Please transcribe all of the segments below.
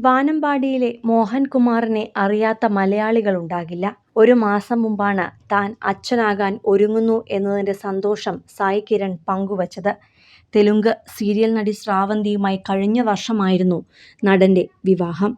വാനമ്പാടിയിലെ മോഹൻകുമാറിനെ അറിയാത്ത മലയാളികളുണ്ടാകില്ല. ഒരു മാസം മുമ്പാണ് താൻ അച്ഛനാകാൻ ഒരുങ്ങുന്നു എന്നതിന്റെ സന്തോഷം സായി കിരൺ പങ്കുവച്ചത്. തെലുങ്ക് സീരിയൽ നടി ശ്രാവന്തിയുമായി കഴിഞ്ഞ വർഷമായിരുന്നു നടന്റെ വിവാഹം.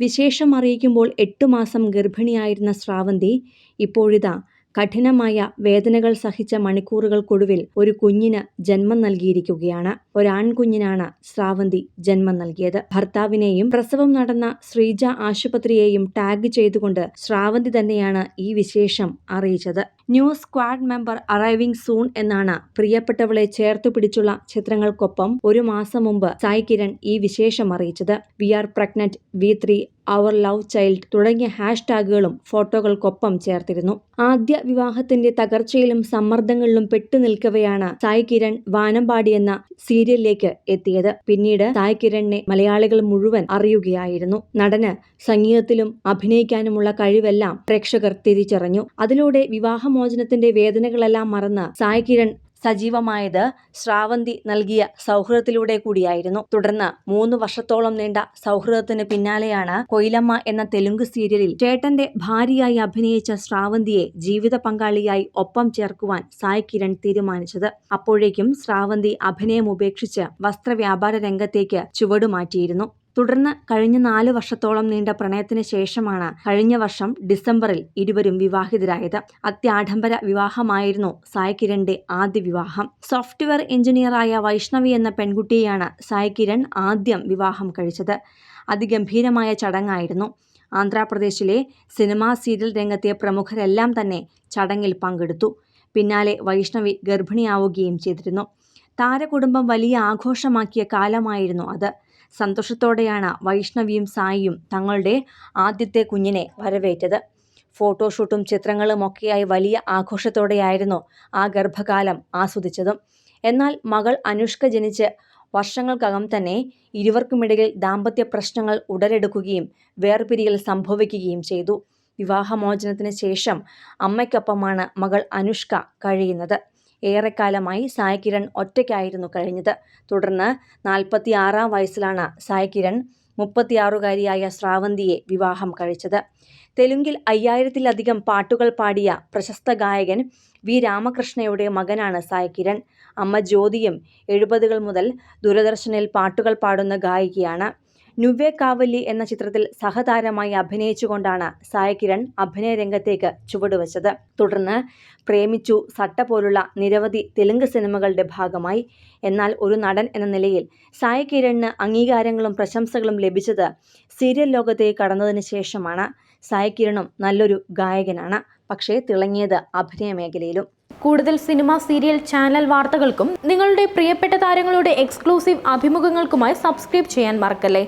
വിശേഷം അറിയിക്കുമ്പോൾ എട്ടുമാസം ഗർഭിണിയായിരുന്ന ശ്രാവന്തി ഇപ്പോഴിതാ കഠിനമായ വേദനകൾ സഹിച്ച മണിക്കൂറുകൾക്കൊടുവിൽ ഒരു കുഞ്ഞിന് ജന്മം നൽകിയിരിക്കുകയാണ്. ഒരാൺകുഞ്ഞിനാണ് ശ്രാവന്തി ജന്മം നൽകിയത്. ഭർത്താവിനെയും പ്രസവം നടന്ന ശ്രീജ ആശുപത്രിയെയും ടാഗ് ചെയ്തുകൊണ്ട് ശ്രാവന്തി തന്നെയാണ് ഈ വിശേഷം അറിയിച്ചത്. New squad member arriving soon എന്നാണ് പ്രിയപ്പെട്ടവളെ ചേർത്തുപിടിച്ചുള്ള ചിത്രങ്ങൾക്കൊപ്പം ഒരു മാസം മുമ്പ് സായ് കിരൺ ഈ വിശേഷം അറിയിച്ചത്. We are pregnant, we three, our love child തുടങ്ങിയ ഹാഷ്ടാഗുകളും ഫോട്ടോകൾക്കൊപ്പം ചേർത്തിരുന്നു. ആദ്യ വിവാഹത്തിന്റെ തകർച്ചയിലും സമ്മർദ്ദങ്ങളിലും പെട്ടു നിൽക്കവെയാണ് സായ് കിരൺ വാനമ്പാടി എന്ന സീരിയലിലേക്ക് എത്തിയത്. പിന്നീട് സായ് കിരണിനെ മലയാളികൾ മുഴുവൻ അറിയുകയായിരുന്നു. നടന് സംഗീതത്തിലും അഭിനയിക്കാനുമുള്ള കഴിവെല്ലാം പ്രേക്ഷകർ തിരിച്ചറിഞ്ഞു. അതിലൂടെ വിവാഹമോചനത്തിന്റെ വേദനകളെല്ലാം മറന്ന് സായ് കിരൺ സജീവമായത് ശ്രാവന്തി നൽകിയ സൗഹൃദത്തിലൂടെ കൂടിയായിരുന്നു. തുടർന്ന് മൂന്ന് വർഷത്തോളം നീണ്ട സൗഹൃദത്തിന് പിന്നാലെയാണ് കൊയിലമ്മ എന്ന തെലുങ്ക് സീരിയലിൽ ചേട്ടന്റെ ഭാര്യയായി അഭിനയിച്ച ശ്രാവന്തിയെ ജീവിത പങ്കാളിയായി ഒപ്പം ചേർക്കുവാൻ സായ് കിരൺ തീരുമാനിച്ചത്. അപ്പോഴേക്കും ശ്രാവന്തി അഭിനയം ഉപേക്ഷിച്ച് വസ്ത്രവ്യാപാര രംഗത്തേക്ക് ചുവടുമാറ്റിയിരുന്നു. തുടർന്ന് കഴിഞ്ഞ നാല് വർഷത്തോളം നീണ്ട പ്രണയത്തിന് ശേഷമാണ് കഴിഞ്ഞ വർഷം ഡിസംബറിൽ ഇരുവരും വിവാഹിതരായത്. അത്യാഡംബര വിവാഹമായിരുന്നു സായ് കിരണിന്റെ ആദ്യ വിവാഹം. സോഫ്റ്റ്വെയർ എഞ്ചിനീയറായ വൈഷ്ണവി എന്ന പെൺകുട്ടിയെയാണ് സായ് കിരൺ ആദ്യം വിവാഹം കഴിച്ചത്. അതിഗംഭീരമായ ചടങ്ങായിരുന്നു. ആന്ധ്രാപ്രദേശിലെ സിനിമാ സീരിയൽ രംഗത്തെ പ്രമുഖരെല്ലാം തന്നെ ചടങ്ങിൽ പങ്കെടുത്തു. പിന്നാലെ വൈഷ്ണവി ഗർഭിണിയാവുകയും ചെയ്തിരുന്നു. താരകുടുംബം വലിയ ആഘോഷമാക്കിയ കാലമായിരുന്നു അത്. സന്തോഷത്തോടെയാണ് വൈഷ്ണവിയും സായിയും തങ്ങളുടെ ആദ്യത്തെ കുഞ്ഞിനെ വരവേറ്റത്. ഫോട്ടോഷൂട്ടും ചിത്രങ്ങളും ഒക്കെയായി വലിയ ആഘോഷത്തോടെയായിരുന്നു ആ ഗർഭകാലം ആസ്വദിച്ചതും. എന്നാൽ മകൾ അനുഷ്ക ജനിച്ച് വർഷങ്ങൾക്കകം തന്നെ ഇരുവർക്കുമിടയിൽ ദാമ്പത്യ പ്രശ്നങ്ങൾ ഉടലെടുക്കുകയും വേർപിരിയൽ സംഭവിക്കുകയും ചെയ്തു. വിവാഹമോചനത്തിന് ശേഷം അമ്മയ്ക്കൊപ്പമാണ് മകൾ അനുഷ്ക കഴിയുന്നത്. ഏറെക്കാലമായി സായ് കിരൺ ഒറ്റയ്ക്കായിരുന്നു കഴിഞ്ഞത്. തുടർന്ന് നാൽപ്പത്തിയാറാം വയസ്സിലാണ് സായ് കിരൺ മുപ്പത്തിയാറുകാരിയായ ശ്രാവന്തിയെ വിവാഹം കഴിച്ചത്. തെലുങ്കിൽ അയ്യായിരത്തിലധികം പാട്ടുകൾ പാടിയ പ്രശസ്ത ഗായകൻ വി രാമകൃഷ്ണയുടെ മകനാണ് സായ് കിരൺ. അമ്മ ജ്യോതിയും എഴുപതുകൾ മുതൽ ദൂരദർശനിൽ പാട്ടുകൾ പാടുന്ന ഗായികയാണ്. നുവ്വേ കാവല്ലി എന്ന ചിത്രത്തിൽ സഹതാരമായി അഭിനയിച്ചുകൊണ്ടാണ് സായ് കിരൺ അഭിനയരംഗത്തേക്ക് ചുവടുവച്ചത്. തുടർന്ന് പ്രേമിച്ചു, സട്ട പോലുള്ള നിരവധി തെലുങ്ക് സിനിമകളുടെ ഭാഗമായി. എന്നാൽ ഒരു നടൻ എന്ന നിലയിൽ സായ് കിരണിന് അംഗീകാരങ്ങളും പ്രശംസകളും ലഭിച്ചത് സീരിയൽ ലോകത്തേക്ക് കടന്നതിന് ശേഷമാണ്. സായ് കിരണും നല്ലൊരു ഗായകനാണ്. പക്ഷേ തിളങ്ങിയത് അഭിനയ മേഖലയിലും. കൂടുതൽ സിനിമ, സീരിയൽ, ചാനൽ വാർത്തകൾക്കും നിങ്ങളുടെ പ്രിയപ്പെട്ട താരങ്ങളുടെ എക്സ്ക്ലൂസീവ് അഭിമുഖങ്ങൾക്കുമായി സബ്സ്ക്രൈബ് ചെയ്യാൻ മറക്കല്ലേ